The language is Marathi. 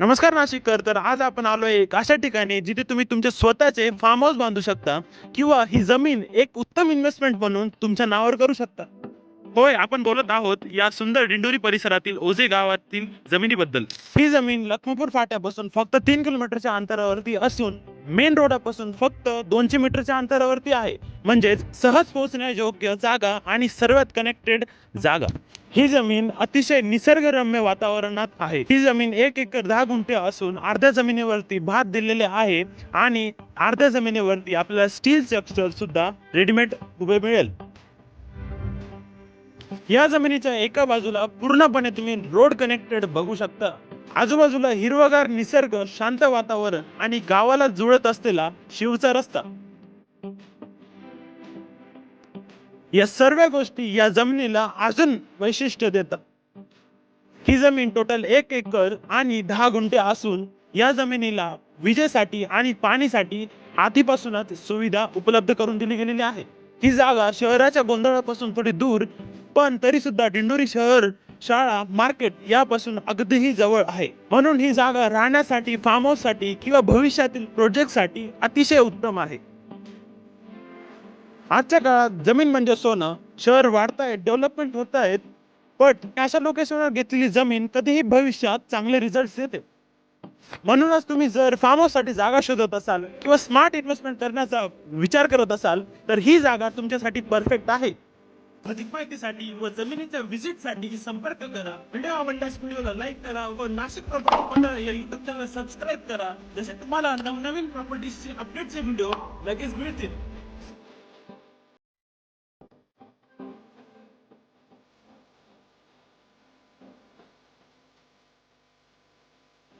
नमस्कार नाशिककर तर आज आपण आलोय एक अशा ठिकाणी जिथे तुम्ही तुमचे स्वतःचे फार्म हाऊस बांधू शकता किंवा ही जमीन एक उत्तम इन्व्हेस्टमेंट बनवून तुमच्या नावावर करू शकता. होय आपण बोलत आहोत या सुंदर डिंडोरी परिसरातील ओझे गावातील जमिनीबद्दल. ही जमीन लखमापूर फाट्यापासून फक्त तीन किलोमीटरच्या अंतरावरती असून मेन रोडापासून फक्त दोनशे मीटरच्या अंतरावरती आहे. म्हणजेच सहज पोहोचण्यायोग्य जागा आणि सर्वात कनेक्टेड जागा. ही जमीन अतिशय निसर्गरम्य वातावरणात आहे. ही जमीन एक एकर दहा गुंठे असून अर्ध्या जमिनीवरती भात दिलेले आहे आणि अर्ध्या जमिनीवरती आपल्याला स्टील स्ट्रक्चर सुद्धा रेडीमेड उभे मिळेल. या जमिनीच्या एका बाजूला पूर्णपणे तुम्ही रोड कनेक्टेड बघू शकता. आजूबाजूला हिरवगार निसर्ग शांत वातावरण आणि गावाला जुळत असलेला शिवचा रस्ता. या सर्व गोष्टी या जमिनीला अजून वैशिष्ट्य देतात. ही जमीन टोटल एक एकर आणि दहा गुंठे असून या जमिनीला विजेसाठी आणि पाणीसाठी आधीपासूनच सुविधा उपलब्ध करून दिली गेलेली आहे. ही जागा शहराच्या गोंधळापासून थोडी दूर पण तरी सुद्धा डिंडोरी शहर शाळा मार्केट यापासून अगदीही जवळ आहे. म्हणून ही जागा राहण्यासाठी फार्म हाऊससाठी किंवा भविष्यातील प्रोजेक्टसाठी अतिशय उत्तम आहे. आजच्या काळात जमीन म्हणजे सोनं. शहर वाढतायत डेव्हलपमेंट होत आहेत. पण अशा लोकेशनवर घेतलेली जमीन कधीही भविष्यात चांगले रिझल्ट देते. म्हणूनच तुम्ही जर फार्मसाठी जागा शोधत असाल किंवा स्मार्ट इन्व्हेस्टमेंट करण्याचा विचार करत असाल तर ही जागा तुमच्यासाठी परफेक्ट आहे. अधिक माहितीसाठी व जमिनीच्या व्हिजिटसाठी संपर्क करा. व्हिडिओ आवडल्यास व्हिडिओला लाईक करा व नाशिक प्रॉपर्टी या युट्यूब चॅनल सबस्क्राईब करा. जसे तुम्हाला नवनवीन प्रॉपर्टीजचे अपडेटचे व्हिडिओ लगेच मिळतील.